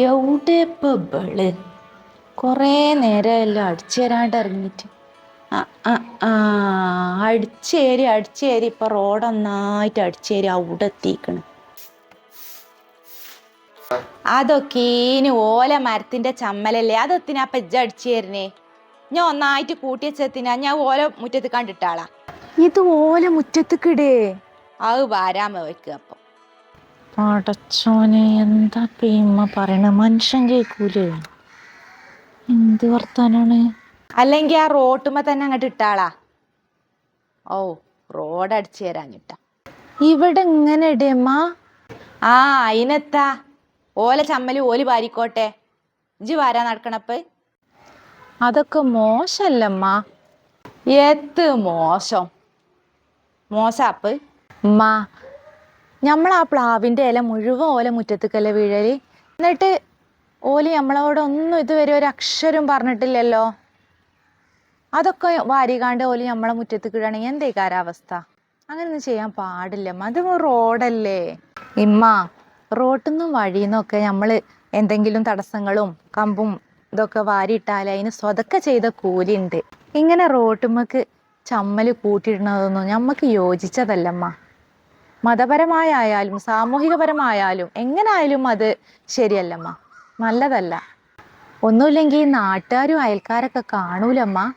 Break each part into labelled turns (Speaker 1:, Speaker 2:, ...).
Speaker 1: എവിടെ ഇപ്പോൾ ഇവൾ? കുറേ നേരമല്ലോ അടിച്ചേരാണ്ട് ഇറങ്ങിയിട്ട്. ആ അടിച്ചേരി അടിച്ചേരി ഇപ്പൊ റോഡ് ഒന്നായിട്ട് അടിച്ചേരി അവിടെ എത്തിക്കണ്. അതൊക്കെ ഇനി ഓല മരത്തിന്റെ ചമ്മലല്ലേ? അതൊത്തിനാ പെജ്ജ അടിച്ചു തരുന്നേ ഞാൻ ഒന്നായിട്ട് കൂട്ടി വെച്ചെത്തിനാ ഞാൻ ഓല മുറ്റത്ത് കണ്ടിട്ടാളാ.
Speaker 2: ഇത് ഓല മുറ്റത്തേക്കിടേ
Speaker 1: അത് വാരാമ വെക്കുക അപ്പം.
Speaker 2: പടച്ചോനെ എന്താ പേമ്മ പറയണ? മനുഷ്യൻ കേൾക്കൂലേ എന്ത് വർത്താനാണ്?
Speaker 1: അല്ലെങ്കിൽ ആ റോട്ടുമ്മ തന്നെ അങ്ങോട്ട് ഇട്ടാളാ. ഓ റോഡ് അടിച്ചു തരാഞ്ഞിട്ട.
Speaker 2: ഇവിടെ ഇങ്ങനെ ഇടേമ്മ
Speaker 1: ആ അയിനെത്താ. ഓല ചമ്മൽ ഓൽ പാരിക്കോട്ടെ ഇജ് വാരാ നടക്കണപ്പ്?
Speaker 2: അതൊക്കെ മോശല്ലമ്മ
Speaker 1: എത്ത് മോശം? മോശാപ്പ്
Speaker 2: ഉമ്മ നമ്മൾ ആ പ്ലാവിന്റെ ഇല മുഴുവൻ ഓല മുറ്റത്തേക്കല്ല വീഴൽ? എന്നിട്ട് ഓൽ നമ്മളോട് ഒന്നും ഇതുവരെ ഒരു അക്ഷരം പറഞ്ഞിട്ടില്ലല്ലോ. അതൊക്കെ വാരികാണ്ട് ഓൽ നമ്മളെ മുറ്റത്തേക്ക് ഇടുകയാണെങ്കിൽ എന്തേ കാരാവസ്ഥ അങ്ങനെയൊന്നും ചെയ്യാൻ പാടില്ല. അത് റോഡല്ലേ. ഇമ്മ റോട്ടിന്നും വഴിന്നൊക്കെ നമ്മൾ എന്തെങ്കിലും തടസ്സങ്ങളും കമ്പും ഇതൊക്കെ വാരിയിട്ടാൽ അതിന് സ്വതക്ക ചെയ്ത കൂലിയുണ്ട് ഇങ്ങനെ റോട്ടുമ്മക്ക് ചമ്മൽ കൂട്ടിയിടുന്നതൊന്നും നമുക്ക് യോജിച്ചതല്ലമ്മ മതപരമായാലും സാമൂഹികപരമായാലും എങ്ങനായാലും അത് ശരിയല്ലമ്മ. നല്ലതല്ല. ഒന്നുമില്ലെങ്കിൽ നാട്ടുകാരും അയൽക്കാരൊക്കെ കാണൂലമ്മ.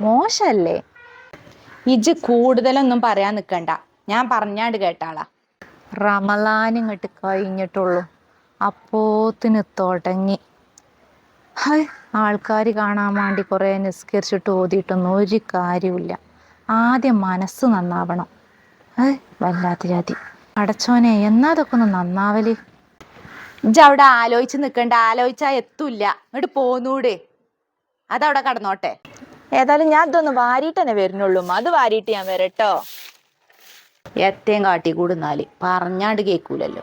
Speaker 2: മോശല്ലേ?
Speaker 1: ഇജ് കൂടുതലൊന്നും പറയാൻ നിൽക്കണ്ട ഞാൻ പറഞ്ഞാണ്ട് കേട്ടാളാ.
Speaker 2: റമലാൻ ഇങ്ങോട്ട് കഴിഞ്ഞിട്ടുള്ളൂ. അപ്പോത്തിന് തുടങ്ങി. ഹൈ ആൾക്കാർ കാണാൻ വേണ്ടി കുറേ നിസ്കരിച്ചിട്ട് ഓതിയിട്ടൊന്നും ഒരു കാര്യമില്ല ആദ്യം മനസ്സ് നന്നാവണം. വല്ലാത്ത ജാതി അടച്ചോനെ എന്നാ അതൊക്കെ ഒന്ന് നന്നാവൽ?
Speaker 1: ഇജ്ജ് അവിടെ ആലോചിച്ച് നിക്കണ്ട ആലോചിച്ചാ എത്തൂല്ല. ഇങ്ങോട്ട് പോന്നൂടെ. അതവിടെ കടന്നോട്ടെ.
Speaker 2: ഏതായാലും ഞാൻ ഇതൊന്ന് വാരിയിട്ട് തന്നെ വരുന്നുള്ളൂ. അത് വാരിയിട്ട് ഞാൻ വരട്ടോ.
Speaker 1: എത്തേം കാട്ടി കൂടുന്നാൽ പറഞ്ഞാണ്ട് കേക്കൂലല്ലോ.